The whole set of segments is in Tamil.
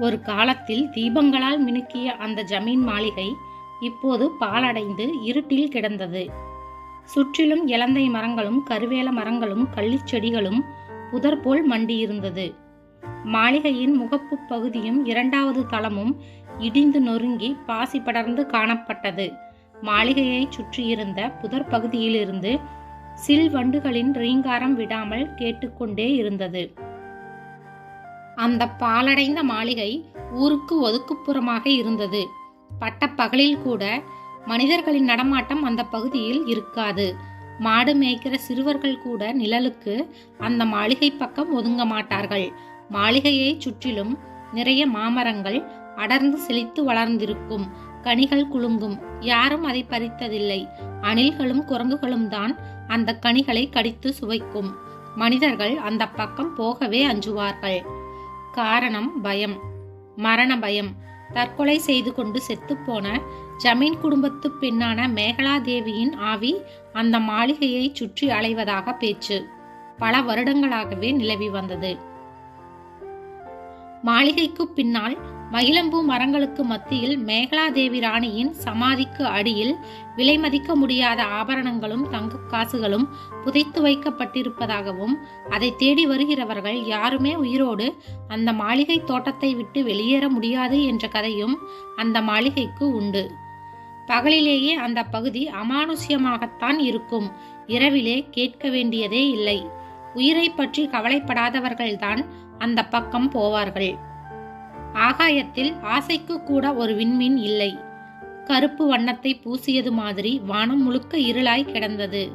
ஒரு காலத்தில் தீபங்களால் மினுக்கிய அந்த ஜமீன் மாளிகை இப்போது பாலடைந்து இருட்டில் கிடந்தது. சுற்றிலும் இலந்தை மரங்களும் கருவேல மரங்களும் கள்ளிச் செடிகளும் புதர் போல் மண்டியிருந்தது. மாளிகையின் முகப்பு பகுதியும் இரண்டாவது தளமும் இடிந்து நொறுங்கி பாசி படர்ந்து காணப்பட்டது. மாளிகையை சுற்றியிருந்த புதர் பகுதியிலிருந்து சில் வண்டுகளின் ரீங்காரம் விடாமல் கேட்டுக்கொண்டே இருந்தது. அந்த பாலடைந்த மாளிகை ஊருக்கு ஒதுக்குப்புறமாக இருந்தது. பட்டப்பகலில் கூட மனிதர்களின் நடமாட்டம் அந்த பகுதியில் இருக்காது. மாடு மேய்க்கிற சிறுவர்கள் கூட நிழலுக்கு அந்த மாளிகை பக்கம் ஒதுங்க மாட்டார்கள். மாளிகையை சுற்றிலும் நிறைய மாமரங்கள் அடர்ந்து செழித்து வளர்ந்திருக்கும். கனிகள் குலுங்கும். யாரும் அதை பறித்ததில்லை. அணில்களும் குரங்குகளும் தான் அந்த கனிகளை கடித்து சுவைக்கும். மனிதர்கள் அந்த பக்கம் போகவே அஞ்சுவார்கள். காரணம் பயம். மரண பயம். தற்கொலை செய்து கொண்டு செத்துப்போன ஜமீன் குடும்பத்து பெண்ணான மேகலா தேவியின் ஆவி அந்த மாளிகையை சுற்றி அலைவதாக பேச்சு. பல வருடங்களாகவே நிலவி வந்தது. மாளிகைக்கு பின்னால் மகிழம்பூ மரங்களுக்கு மத்தியில் மேகலாதேவி ராணியின் சமாதிக்கு அடியில் விலை மதிக்க முடியாத ஆபரணங்களும் தங்க காசுகளும் புதைத்து வைக்கப்பட்டிருப்பதாகவும் அதை தேடி வருகிறவர்கள் யாருமே உயிரோடு அந்த மாளிகை தோட்டத்தை விட்டு வெளியேற முடியாது என்ற கதையும் அந்த மாளிகைக்கு உண்டு. பகலிலேயே அந்த பகுதி அமானுஷ்யமாகத்தான் இருக்கும். இரவிலே கேட்க வேண்டியதே இல்லை. உயிரை பற்றி கவலைப்படாதவர்கள்தான் அந்த பக்கம் போவார்கள். ஆகாயத்தில் ஆசைக்கு கூட ஒரு விண்மீன் இல்லை. கருப்பு வண்ணத்தை பூசியது மாதிரி வானம் முழுக்க இருளாய் கிடந்தது.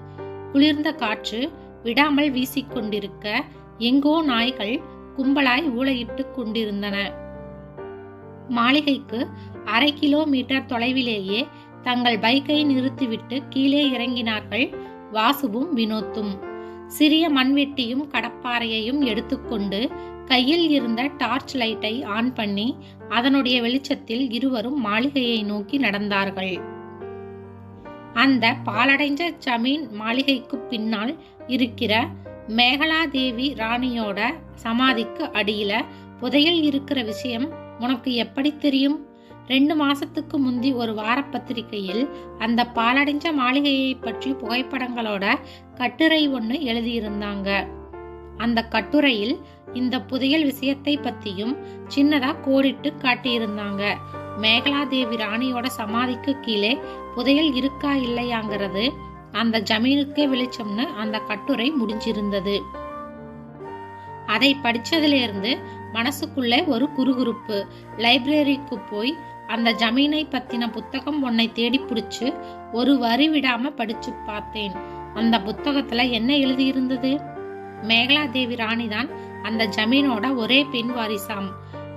குளிர்ந்த காற்று விடாமல் வீசிக்கொண்டிருக்க எங்கோ நாய்கள் கும்பலாய் ஊளையிட்டு கொண்டிருந்தன. மாளிகைக்கு அரை கிலோமீட்டர் தொலைவிலேயே தங்கள் பைக்கை நிறுத்திவிட்டு கீழே இறங்கினார்கள் வாசுவும் வினோத்தும். சிறிய மண்வெட்டியும் கடப்பாறையையும் எடுத்துக்கொண்டு கையில் இருந்த டார்ச் லைட்டை ஆன் பண்ணி அதனுடைய வெளிச்சத்தில் இருவரும் மாளிகையை நோக்கி நடந்தார்கள். அந்த பாலடைஞ்ச ஜமீன் மாளிகைக்கு பின்னால் இருக்கிற மேகலாதேவி ராணியோட சமாதிக்கு அடியில புதையல் இருக்கிற விஷயம் உனக்கு எப்படி தெரியும்? ரெண்டு மாசத்துக்கு முந்தி ஒரு வார பத்திரிகையில் அந்த பாலடைஞ்ச மாளிகையை பற்றி புகைப்படங்களோட கட்டுரை ஒன்று எழுதியிருந்தாங்க. அந்த கட்டுரையில் இந்த புதையல் விஷயத்தை பத்தியும் சின்னதா கோடிட்டு காட்டியிருந்தாங்க. மேகலாதேவி ராணியோட சமாதிக்கு கீழே புதையல் இருக்கா இல்லையாங்கிறது அந்த ஜமீனுக்கே வெளிச்சம்னு அந்த கட்டுரை முடிஞ்சிருந்தது. அதை படிச்சதுலேருந்து மனசுக்குள்ளே ஒரு குறுகுறுப்பு. லைப்ரரிக்கு போய் அந்த ஜமீனை பத்தின புத்தகம் உன்னை தேடி பிடிச்சு ஒரு வரி விடாம படிச்சு பார்த்தேன். அந்த புத்தகத்துல என்ன எழுதியிருந்தது? மேகலாதேவி ராணி தான் அந்த ஜமீனோட ஒரே பெண் வாரிசாம்.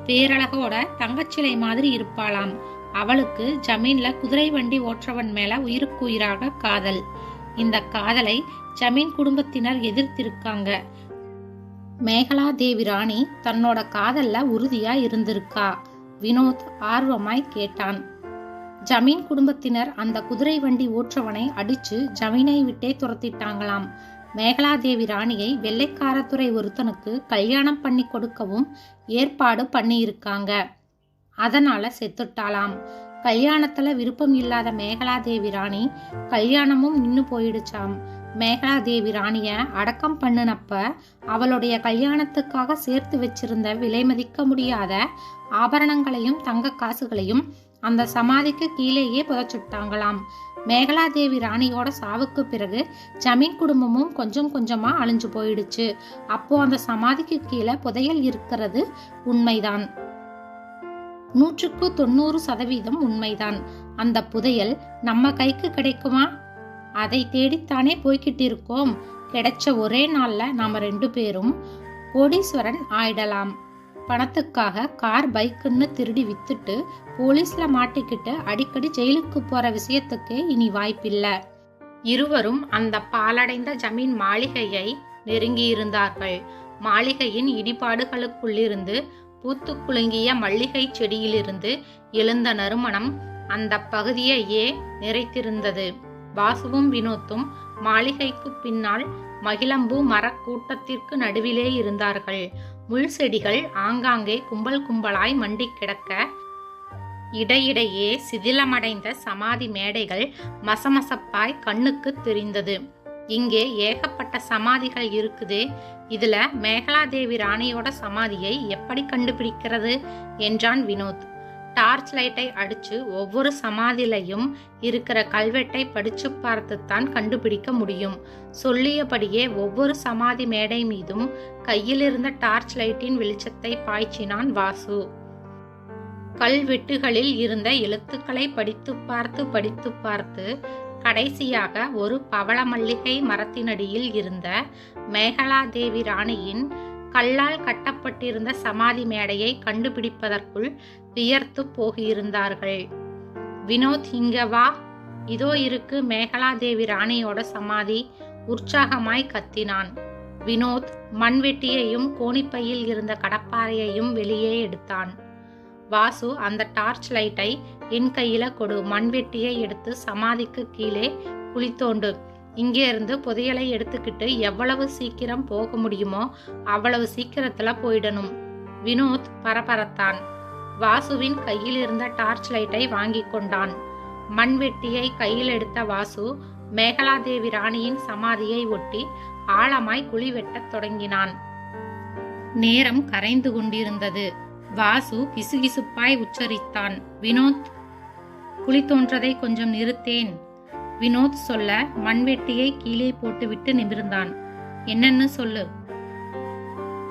பேரழகோட தங்கச்சிலை மாதிரி இருப்பாளாம். அவளுக்கு ஜமீன்ல குதிரை வண்டி ஓற்றவன் மேல உயிருக்கு உயிராக காதல். இந்த காதலை ஜமீன் குடும்பத்தினர் எதிர்த்திருக்காங்க. மேகலாதேவி ராணி தன்னோட காதல்ல உறுதியா இருந்திருக்கா. வினோத் ஆர்வமாய் கேட்டான். ஜமீன் குடும்பத்தினர் அந்த குதிரை வண்டி ஓற்றவனை அடிச்சு ஜமீனை விட்டே துரத்திட்டாங்களாம். மேகலாதேவி ராணியை வெள்ளைக்காரத்துறை ஒருத்தனுக்கு கல்யாணம் பண்ணி கொடுக்கவும் ஏற்பாடு பண்ணியிருக்காங்க. அதனால செத்துட்டாளாம். கல்யாணத்துல விருப்பம் இல்லாத மேகலாதேவி ராணி கல்யாணமும் நின்னு போயிடுச்சாம். மேகலாதேவி ராணிய அடக்கம் பண்ணினப்ப அவளுடைய கல்யாணத்துக்காக சேர்த்து வச்சிருந்த விலை மதிக்க முடியாத ஆபரணங்களையும் தங்க காசுகளையும் அந்த சமாதிக்கு கீழேயே புதைச்சுட்டாங்களாம். மேகலாதேவி ராணியோட சாவுக்கு பிறகு ஜமீன் குடும்பமும் கொஞ்சம் கொஞ்சமா அழிஞ்சு போயிடுச்சு. அப்போ அந்த சமாதிக்கு கீழே புதையல் இருக்கிறது உண்மைதான். நூற்றுக்கு தொண்ணூறு சதவீதம் உண்மைதான். அந்த புதையல் நம்ம கைக்கு கிடைக்குமா? அதை தேடித்தானே போய்கிட்டு இருக்கோம் கிடைச்ச ஒரே நாள்ல நாம ரெண்டு பேரும் கோடீஸ்வரன் ஆயிடலாம். பணத்துக்காக கார் பைக்குன்னு திருடி வித்துட்டு போலீஸ்ல மாட்டிக்கிட்டு அடிக்கடி ஜெயிலுக்கு போற விஷயத்துக்கு இனி வாய்ப்பில்ல. இருவரும் அந்த பாலடைந்த ஜமீன் மாளிகையை நெருங்கியிருந்தார்கள். மாளிகையின் இடிபாடுகளுக்குள்ளிருந்து பூத்து குலுங்கிய மல்லிகை செடியிலிருந்து எழுந்த நறுமணம் அந்த பகுதியையே நிறைத்திருந்தது. வாசுவும் வினோத்தும் மாளிகைக்கு பின்னால் மகிழம்பூ மரக்கூட்டத்திற்கு நடுவிலே இருந்தார்கள். முள் செடிகள் ஆங்காங்கே கும்பல் கும்பலாய் மண்டி கிடக்க இடையிடையே சிதிலமடைந்த சமாதி மேடைகள் மசமசப்பாய் கண்ணுக்கு தெரிந்தது. இங்கே ஏகப்பட்ட சமாதிகள் இருக்குது. இதுல மேகலாதேவி ராணியோட சமாதியை எப்படி கண்டுபிடிக்கிறது? என்றான் வினோத். டார்ச் லைட்டை அடிச்சு ஒவ்வொரு சமாதிலையும் இருக்கிற கல்வெட்டை படிச்சு பார்த்துத்தான் கண்டுபிடிக்க முடியும். சொல்லியபடியே ஒவ்வொரு சமாதி மேடை மீதும் கையில் இருந்த டார்ச் லைட்டின் வெளிச்சத்தை பாய்ச்சினான் வாசு. கல்வெட்டுகளில் இருந்த எழுத்துக்களை படித்து பார்த்து படித்து பார்த்து கடைசியாக ஒரு பவள மல்லிகை மரத்தினடியில் இருந்த மேகலாதேவி ராணியின் கல்லால் கட்டப்பட்டிருந்த சமாதி மேடையை கண்டுபிடிப்பதற்குள் வியர்த்து போகியிருந்தார்கள். வினோத் இங்கவா இதோ இருக்கு மேகலாதேவி ராணியோட சமாதி. உற்சாகமாய் கத்தினான் வினோத் மண்வெட்டியையும் கோணிப்பையில் இருந்த கடப்பாறையையும் வெளியே எடுத்தான். வாசு அந்த டார்ச் லைட்டை என் கையில கொடு. மண்வெட்டியை எடுத்து சமாதிக்கு கீழே குழி தோண்டு இங்கே இருந்து புதையலை எடுத்துக்கிட்டு எவ்வளவு சீக்கிரம் போக முடியுமோ அவ்வளவு சீக்கிரத்துல போயிடணும். வினோத் பரபரத்தான். வாசுவின் கையில் இருந்த டார்ச் லைட்டை வாங்கி கொண்டான். மண்வெட்டியை கையில் எடுத்த வாசு மேகலாதேவி ராணியின் சமாதியை ஒட்டி ஆழமாய் குழி வெட்டத் தொடங்கினான். நேரம் கரைந்து கொண்டிருந்தது. வாசு கிசுகிசுப்பாய் உச்சரித்தான். வினோத் குழி தோன்றதை கொஞ்சம் நிறுத்தேன். வினோத் சொல்ல மண்வெட்டியை கீழே போட்டுவிட்டு நிமிர்ந்தான். என்னன்னு சொல்லு.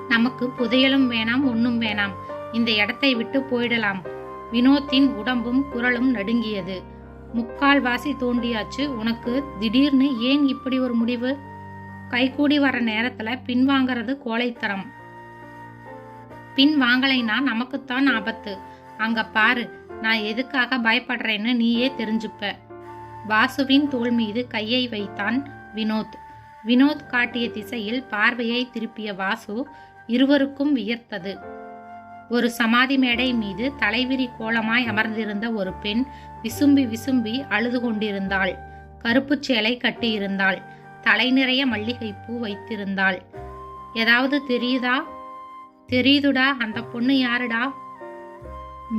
நமக்கு புதையலும் வேணாம் ஒன்னும் வேணாம். இந்த இடத்தை விட்டு போயிடலாம். வினோத்தின் உடம்பும் குரலும் நடுங்கியது. முக்கால் வாசி தோண்டியாச்சு உனக்கு திடீர்னு ஏன் இப்படி ஒரு முடிவு? கைகூடி வர நேரத்துல பின்வாங்கறது கோழைத்தரம் பின் வாங்கலைன்னா நமக்குத்தான் ஆபத்து. அங்க பாரு நான் எதுக்காக பயப்படுறேன்னு நீயே தெரிஞ்சுப்ப. வாசுவின் தோள் மீது கையை வைத்தான் வினோத். வினோத் காட்டிய திசையில் பார்வையை திருப்பிய வாசு இருவருக்கும் வியர்த்தது. ஒரு சமாதி மேடை மீது தலைவிரி கோலமாய் அமர்ந்திருந்த ஒரு பெண் விசும்பி விசும்பி அழுது கொண்டிருந்தாள். கருப்புச் சேலை கட்டியிருந்தாள். தலை நிறைய மல்லிகைப்பூ வைத்திருந்தாள். ஏதாவது தெரியுதா? தெரியுதுடா அந்த பொண்ணு யாருடா?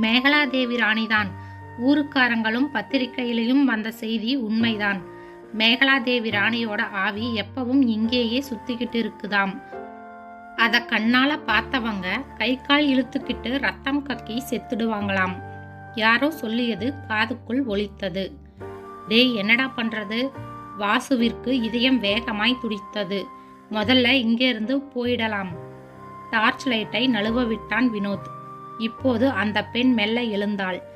மேகலாதேவி ராணிதான். ஊருக்காரங்களும் பத்திரிகையிலையும் வந்த செய்தி உண்மைதான். மேகலாதேவி ராணியோட ஆவி எப்பவும் இங்கேயே சுத்திக்கிட்டு இருக்குதாம். அத கண்ணால பார்த்தவங்க கை கால் இழுத்துக்கிட்டு ரத்தம் கக்கி செத்துடுவாங்களாம். யாரோ சொல்லியது காதுக்குள் ஒலித்தது. டேய் என்னடா பண்றது? வாசுவிற்கு இதயம் வேகமாய் துடித்தது. முதல்ல இங்கிருந்து போயிடலாம். டார்ச் லைட்டை நழுவ விட்டான் வினோத். இப்போது அந்த பெண் மெல்ல எழுந்தாள்.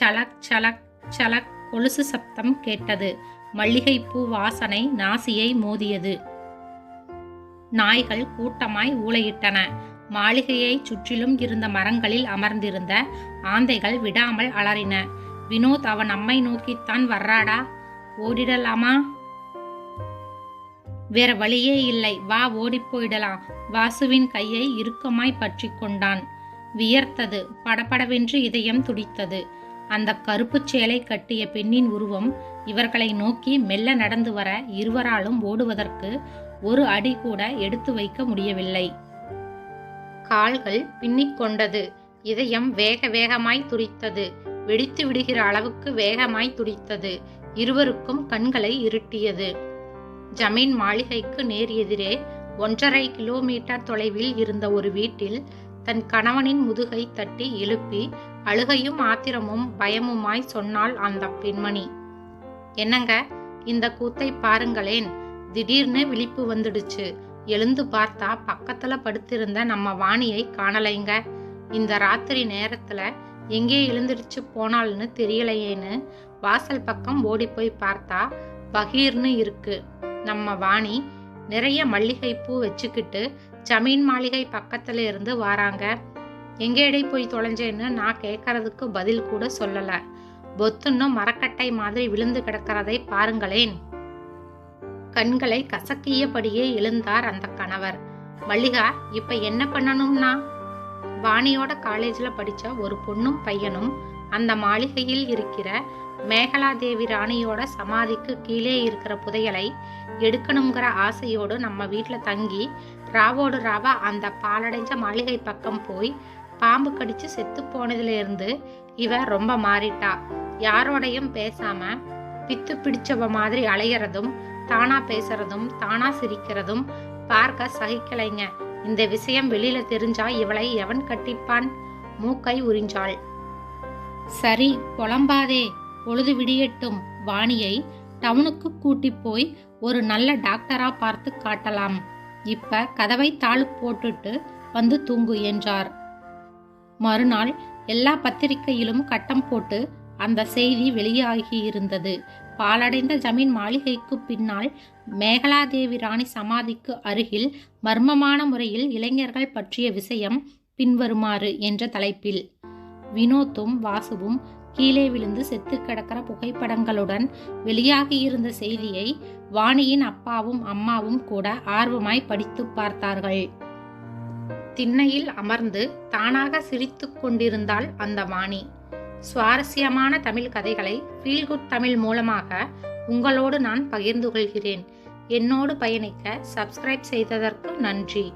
சலக் சலக் சலக் கொலுசு சப்தம் கேட்டது. மல்லிகைப்பூ வாசனை நாசியை மோதியது. நாய்கள் கூட்டமாய் ஊளையிட்டன. மாளிகையை சுற்றிலும் இருந்த மரங்களில் அமர்ந்திருந்த ஆந்தைகள் விடாமல் அலறின. வினோத் அவன் நம்மை நோக்கித்தான் வர்றாடா? ஓடிடலாமா? வேற வழியே இல்லை. வா ஓடிப்போயிடலாம் வாசுவின் கையை இறுக்கமாய் பற்றி கொண்டான். வியர்த்தது. படபடவென்று இதயம் துடித்தது. அந்த கருப்புச் சேலை கட்டிய பெண்ணின் உருவம் இவர்களை நோக்கி மெல்ல நடந்து வர இருவராலும் ஓடுவதற்கு ஒரு அடி கூட எடுத்து வைக்க முடியவில்லை. கால்கள் பின்னிக் கொண்டது. இதயம் வேக வேகமாய் துடித்தது. வெடித்து விடுகிற அளவுக்கு வேகமாய் துடித்தது. இருவருக்கும் கண்களை இருட்டியது. ஜமீன் மாளிகைக்கு நேர் எதிரே ஒன்றரை கிலோமீட்டர் தொலைவில் இருந்த ஒரு வீட்டில் தன் கணவனின் முதுகை தட்டி எழுப்பி அழுகையும் ஆத்திரமும் பயமுமாய் சொன்னாள் அந்த பெண்மணி. என்னங்க? இந்த கூத்தை பாருங்களேன். திடீர்னு விழிப்பு வந்துடுச்சு. எழுந்து பார்த்தா பக்கத்துல படுத்திருந்த நம்ம வாணியை காணலைங்க. இந்த ராத்திரி நேரத்துல எங்கே எழுந்திருச்சு போனாள்னு தெரியலையேன்னு வாசல் பக்கம் ஓடி போய் பார்த்தா பகீர்னு இருக்கு. நம்ம வாணி நிறைய மல்லிகை பூ வச்சுக்கிட்டு ஜமீன் மாளிகை பக்கத்துல இருந்து வாராங்க. எங்கேடை போய் தொலைஞ்சேன்னு நான் கேட்கறதுக்கு பதில் கூட சொல்லல. பொத்துன்னு மரக்கட்டை மாதிரி விழுந்து கிடக்கிறதை பாருங்களேன். கண்களை கசக்கியபடியே எழுந்தார் அந்த கணவர். மல்லிகா இப்ப என்ன பண்ணணும்னா? வாணியோட காலேஜ்ல படிச்ச ஒரு பொண்ணும் பையனும் அந்த மாளிகையில் இருக்கிற மேகலாதேவி ராணியோட சமாதிக்கு கீழே இருக்கிற புதையலை எடுக்கணுங்கிற ஆசையோடு நம்ம வீட்டில் தங்கி ராவோடு ராவா அந்த பாலடைஞ்ச மாளிகை பக்கம் போய் பாம்பு கடிச்சு செத்து போனதுலேருந்து இவ ரொம்ப மாறிட்டா. யாரோடையும் பேசாம பித்து பிடிச்சவ மாதிரி அலையறதும் தானா பேசுறதும் தானா சிரிக்கிறதும் பார்க்க சகிக்கலைங்க. இந்த விஷயம் வெளியில தெரிஞ்சா இவளை எவன் கட்டிப்பான்? மூக்கை உறிஞ்சாள். சரி புலம்பாதே. பொழுது விடியட்டும். வாணியை டவுனுக்கு கூட்டி போய் ஒரு நல்ல டாக்டரா பார்த்து காட்டலாம். இப்ப கதவை தாழ் போட்டுட்டு வந்து தூங்கு என்றார். மறுநாள் எல்லா பத்திரிகையிலும் கட்டம் போட்டு அந்த செய்தி வெளியாகி இருந்தது பாலடைந்த ஜமீன் மாளிகைக்கு பின்னால் மேகலாதேவி ராணி சமாதிக்கு அருகில் மர்மமான முறையில் இளைஞர்கள் பற்றிய விஷயம் பின்வருமாறு என்ற தலைப்பில். வினோத்தும் வாசுவும் கீழே விழுந்து செத்து கிடக்கிற புகைப்படங்களுடன் வெளியாகியிருந்த செய்தியை வாணியின் அப்பாவும் அம்மாவும் கூட ஆர்வமாய் படித்து பார்த்தார்கள். திண்ணையில் அமர்ந்து தானாக சிரித்து கொண்டிருந்தாள் அந்த வாணி. சுவாரஸ்யமான தமிழ் கதைகளை ஃபீல்குட் தமிழ் மூலமாக உங்களோடு நான் பகிர்ந்து கொள்கிறேன். என்னோடு பயணிக்க சப்ஸ்கிரைப் செய்ததற்கு நன்றி.